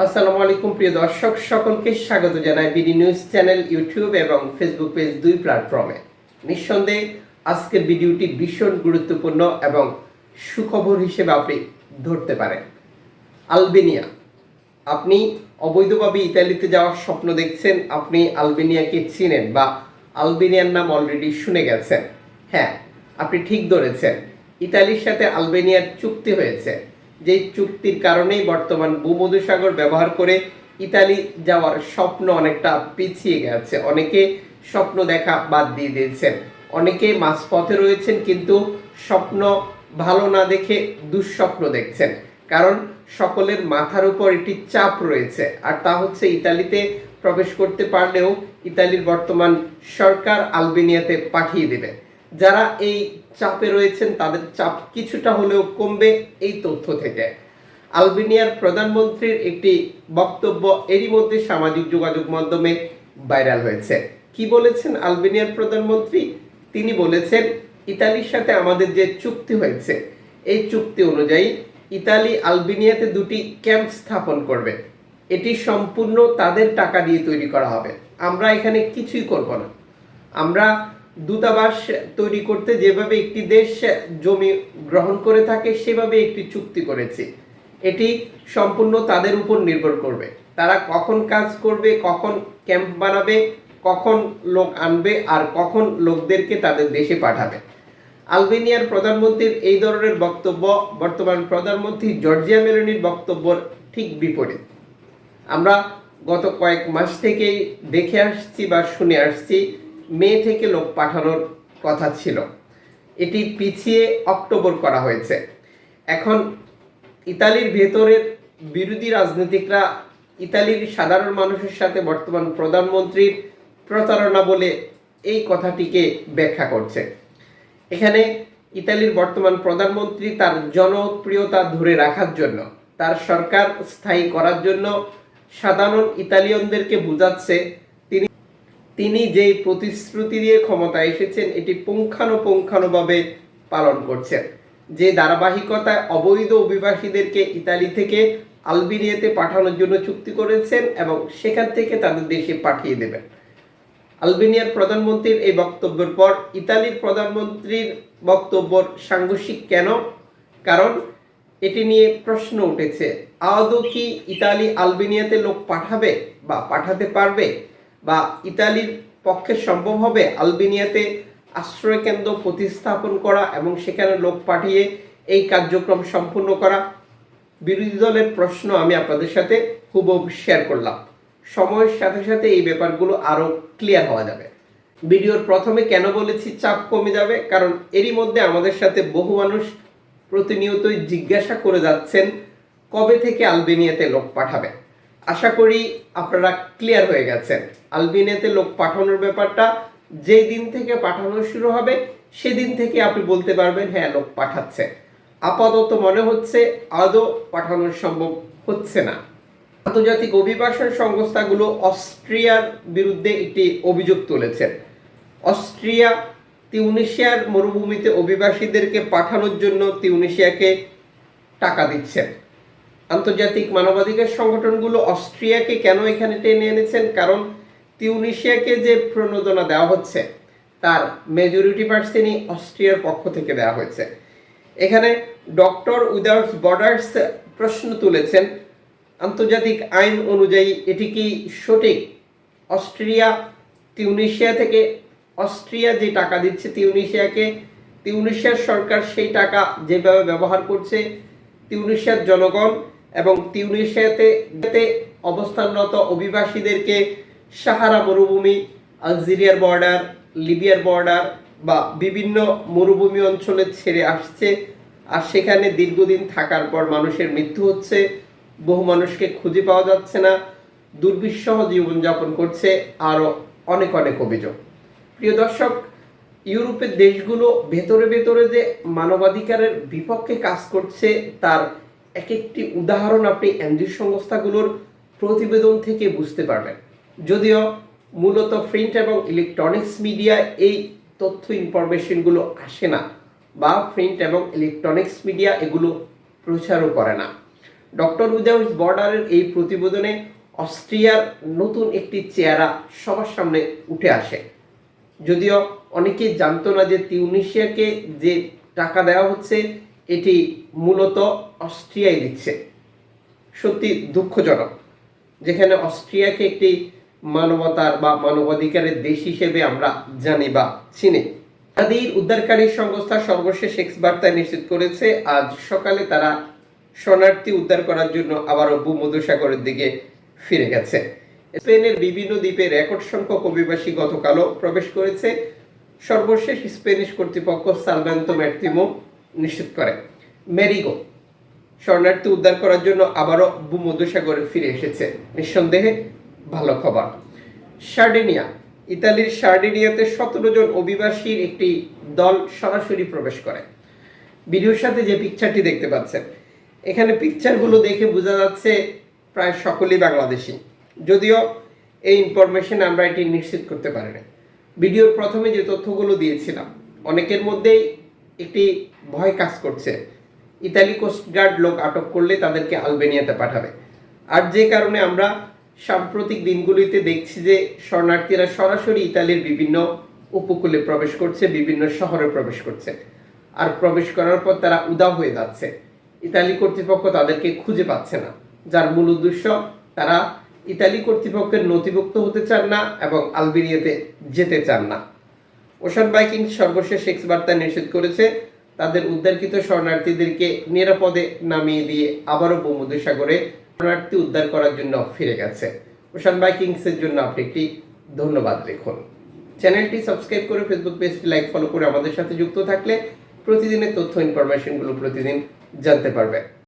আসসালামু আলাইকুম, প্রিয় দর্শক, সকলকে স্বাগত জানাই বিডি নিউজ চ্যানেল, ইউটিউব এবং ফেসবুক পেজ দুই প্ল্যাটফর্মে। নিঃসন্দেহে, আজকের ভিডিওটি ভীষণ গুরুত্বপূর্ণ এবং সুখবর হিসেবে আপনি ধরতে পারেন। আলবেনিয়া, আপনি অবৈধভাবে ইতালিতে যাওয়ার স্বপ্ন দেখছেন, আপনি আলবেনিয়াকে চিনেন বা আলবেনিয়ার নাম অলরেডি শুনে গেছেন। হ্যাঁ আপনি ঠিক ধরেছেন, ইতালির সাথে আলবেনিয়ার চুক্তি হয়েছে। যেই চুক্তির কারণেই বর্তমান ভূমধুসাগর ব্যবহার করে ইতালি যাওয়ার স্বপ্ন অনেকটা পিছিয়ে গেছে। অনেকে স্বপ্ন দেখা বাদ দিয়ে দিয়েছেন অনেকে মাঝপথে রয়েছেন কিন্তু স্বপ্ন ভালো না দেখে দুঃস্বপ্ন দেখছেন। কারণ সকলের মাথার উপর একটি চাপ রয়েছে। আর তা হচ্ছে ইতালিতে প্রবেশ করতে পারলেও ইতালির বর্তমান সরকার আলবেনিয়াতে পাঠিয়ে দেবে। যারা এই চাপে রয়েছেন, তাদের চাপ কিছুটা হলেও কমবে এই তথ্য থেকে। আলবেনিয়ার প্রধানমন্ত্রীর একটি বক্তব্য এরই মধ্যে সামাজিক যোগাযোগ মাধ্যমে ভাইরাল হয়েছে। কি বলেছেন আলবেনিয়ার প্রধানমন্ত্রী? তিনি বলেছেন, ইতালির সাথে আমাদের যে চুক্তি হয়েছে, এই চুক্তি অনুযায়ী ইতালি আলবেনিয়াতে দুটি ক্যাম্প স্থাপন করবে। এটি সম্পূর্ণ তাদের টাকা দিয়ে তৈরি করা হবে। আমরা এখানে কিছুই করব না। আমরা দূতাবাস তৈরি করতে যেভাবে একটি দেশ জমি গ্রহণ করে থাকে, সেভাবে একটি চুক্তি করেছি। এটি সম্পূর্ণ তাদের উপর নির্ভর করবে। তারা কখন কাজ করবে, কখন ক্যাম্প বানাবে, কখন লোক আনবে আর কখন লোকদেরকে তাদের দেশে পাঠাবে। আলবেনিয়ার প্রধানমন্ত্রীর এই ধরনের বক্তব্য, বর্তমান প্রধানমন্ত্রী জর্জিয়া মেলোনির বক্তব্যর ঠিক বিপরীত। আমরা গত কয়েক মাস থেকেই দেখে আসছি বা শুনে আসছি মে থেকে লোক পাঠানোর কথা ছিল। এটি পিছিয়ে অক্টোবর করা হয়েছে। এখন ইতালির ভেতরের বিরোধী রাজনীতিকরা ইতালির সাধারণ মানুষের সাথে বর্তমান প্রধানমন্ত্রীর প্রতারণা বলে এই কথাটিকে ব্যাখ্যা করছে। এখানে ইতালির বর্তমান প্রধানমন্ত্রী তার জনপ্রিয়তা ধরে রাখার জন্য, তার সরকার স্থায়ী করার জন্য সাধারণ ইতালিয়ানদেরকে বুঝাচ্ছে তিনি তিনি যে প্রতিশ্রুতি দিয়ে ক্ষমতায় এসেছেন, এটি পুঙ্খানুপুঙ্খানুভাবে পালন করছেন। যে ধারাবাহিকতায় অবৈধ অভিবাসীদেরকে ইতালি থেকে আলবেনিয়াতে পাঠানোর জন্য চুক্তি করেছেন এবং সেখান থেকে তাদের দেশে পাঠিয়ে দেবেন। আলবেনিয়ার প্রধানমন্ত্রীর এই বক্তব্যের পর ইতালির প্রধানমন্ত্রীর বক্তব্য সাংঘর্ষিক কেন? কারণ এটি নিয়ে প্রশ্ন উঠেছে, আদৌ কি ইতালি আলবেনিয়াতে লোক পাঠাবে বা পাঠাতে পারবে? বা ইতালির পক্ষে সম্ভব হবে আলবেনিয়াতে আশ্রয় কেন্দ্র প্রতিস্থাপন করা এবং সেখানে লোক পাঠিয়ে এই কার্যক্রম সম্পূর্ণ করা। বিরোধী দলের প্রশ্ন আমি আপনাদের সাথে হুবহু শেয়ার করলাম। সময়ের সাথে সাথে এই ব্যাপারগুলো আরও ক্লিয়ার হওয়া যাবে। ভিডিওর প্রথমে কেন বলেছি চাপ কমে যাবে? কারণ এরই মধ্যে আমাদের সাথে বহু মানুষ প্রতিনিয়তই জিজ্ঞাসা করে যাচ্ছেন, কবে থেকে আলবেনিয়াতে লোক পাঠাবে আশা করি আপনারা ক্লিয়ার হয়ে গেছেন। আলবেনিয়াতে লোক পাঠানোর ব্যাপারটা, যেই দিন থেকে পাঠানো শুরু হবে, সেদিন থেকে আপনি বলতে পারবেন হ্যাঁ লোক পাঠাচ্ছে। আপাতত মনে হচ্ছে আদৌ পাঠানো সম্ভব হচ্ছে না। আন্তর্জাতিক অভিবাসন সংস্থাগুলো অস্ট্রিয়ার বিরুদ্ধে একটি অভিযোগ তুলেছেন। অস্ট্রিয়া তিউনিশিয়ার মরুভূমিতে অভিবাসীদেরকে পাঠানোর জন্য তিউনিশিয়াকে টাকা দিচ্ছেন। আন্তর্জাতিক মানবাধিকার সংগঠনগুলো অস্ট্রিয়াকে কেন এখানে টেনে এনেছেন? কারণ তিউনিশিয়াকে যে প্রণোদনা দেওয়া হচ্ছে, তার মেজরিটি পার্সেন্টই অস্ট্রিয়ার পক্ষ থেকে দেওয়া হয়েছে। এখানে ডক্টর উইদাউট বর্ডার্স প্রশ্ন তুলেছেন, আন্তর্জাতিক আইন অনুযায়ী এটি কি সঠিক? অস্ট্রিয়া, তিউনিশিয়া থেকে অস্ট্রিয়া যে টাকা দিচ্ছে তিউনিশিয়াকে, তিউনিশিয়ার সরকার সেই টাকা যেভাবে ব্যবহার করছে, তিউনিশিয়ার জনগণ এবং তিউনিশিয়াতে অবস্থানরত অভিবাসীদেরকে সাহারা মরুভূমি, আলজেরিয়ার বর্ডার, লিবিয়ার বর্ডার বা বিভিন্ন মরুভূমি অঞ্চলে ছেড়ে আসছে আর সেখানে দীর্ঘদিন থাকার পর মানুষের মৃত্যু হচ্ছে। বহু মানুষকে খুঁজে পাওয়া যাচ্ছে না। দুর্বিষহ জীবনযাপন করছে আরও অনেক অনেক অভিযোগ। প্রিয় দর্শক, ইউরোপের দেশগুলো ভেতরে ভেতরে যে মানবাধিকারের বিপক্ষে কাজ করছে, তার এক একটি উদাহরণ আপনি এনজিও সংস্থাগুলোর প্রতিবেদন থেকে বুঝতে পারবেন। যদিও মূলত প্রিন্ট এবং ইলেকট্রনিক্স মিডিয়ায় এই তথ্য ইনফরমেশনগুলো আসে না, বা প্রিন্ট এবং ইলেকট্রনিক্স মিডিয়া এগুলো প্রচারও করে না। ডক্টর উইদাউট বর্ডারের এই প্রতিবেদনে অস্ট্রিয়ার নতুন একটি চেহারা সবার সামনে উঠে আসে। যদিও অনেকেই জানতো না যে তিউনিশিয়াকে যে টাকা দেওয়া হচ্ছে, এটি মূলত অস্ট্রিয়ায় দিচ্ছে। সত্যি দুঃখজনক, যেখানে অস্ট্রিয়াকে একটি মানবতার বা মানবাধিকারের দেশ হিসেবে আমরা জানি বা চিনি। তাদের উদ্ধারকারী সংস্থা সর্বশেষ এক্স বার্তায় নিশ্চিত করেছে, আজ সকালে তারা শরণার্থী উদ্ধার করার জন্য আবারও ভূমধ্যসাগরের দিকে ফিরে গেছে। স্পেনের বিভিন্ন দ্বীপে রেকর্ড সংখ্যক অভিবাসী গতকালও প্রবেশ করেছে। সর্বশেষ স্পেনিশ কর্তৃপক্ষ সালভেন্তো ম্যাট্রিমো নিশ্চিত করে। মেরিগো, শরণার্থী উদ্ধার করার জন্য আবারও ভূমধ্যসাগরে ফিরে এসেছে। নিঃসন্দেহে ভালো খবর। সার্ডিনিয়া ইতালির সার্ডিনিয়াতে সতেরো জন অভিবাসীর একটি দল সরাসরি প্রবেশ করে। ভিডিওর সাথে যে পিকচারটি দেখতে পাচ্ছেন, এখানে পিকচারগুলো দেখে বোঝা যাচ্ছে প্রায় সকলেই বাংলাদেশি। যদিও এই ইনফরমেশন আমরা এটি নিশ্চিত করতে পারি না ভিডিওর প্রথমে যে তথ্যগুলো দিয়েছিলাম, অনেকের মধ্যেই একটি ভয় কাজ করছে। ইতালি কোস্টগার্ড লোক আটক করলে তাদেরকে আলবেনিয়াতে পাঠাবে। আর যে কারণে আমরা সাম্প্রতিক দিনগুলিতে দেখছি যে শরণার্থীরা সরাসরি ইতালির বিভিন্ন উপকূলে প্রবেশ করছে, বিভিন্ন শহরে প্রবেশ করছে। আর প্রবেশ করার পর তারা উদাও হয়ে যাচ্ছে। ইতালি কর্তৃপক্ষ তাদেরকে খুঁজে পাচ্ছে না, যার মূল উদ্দেশ্য তারা ইতালি কর্তৃপক্ষের নথিভুক্ত হতে চান না এবং আলবেনিয়াতে যেতে চান না। ওশান বাইকিং সর্বশেষ এক্স বার্তা নিষেধ করেছে, তাদের উদ্ধারকৃত শরণার্থীদেরকে নিরাপদে নামিয়ে দিয়ে আবারও ভূমধ্যসাগরে শরণার্থী উদ্ধার করার জন্য ফিরে গেছে। ওশান বাইকিংসের জন্য আপনি একটি ধন্যবাদ লিখুন। চ্যানেলটি সাবস্ক্রাইব করে ফেসবুক পেজটি লাইক ফলো করে আমাদের সাথে যুক্ত থাকলে প্রতিদিনের তথ্য ইনফরমেশনগুলো প্রতিদিন জানতে পারবে।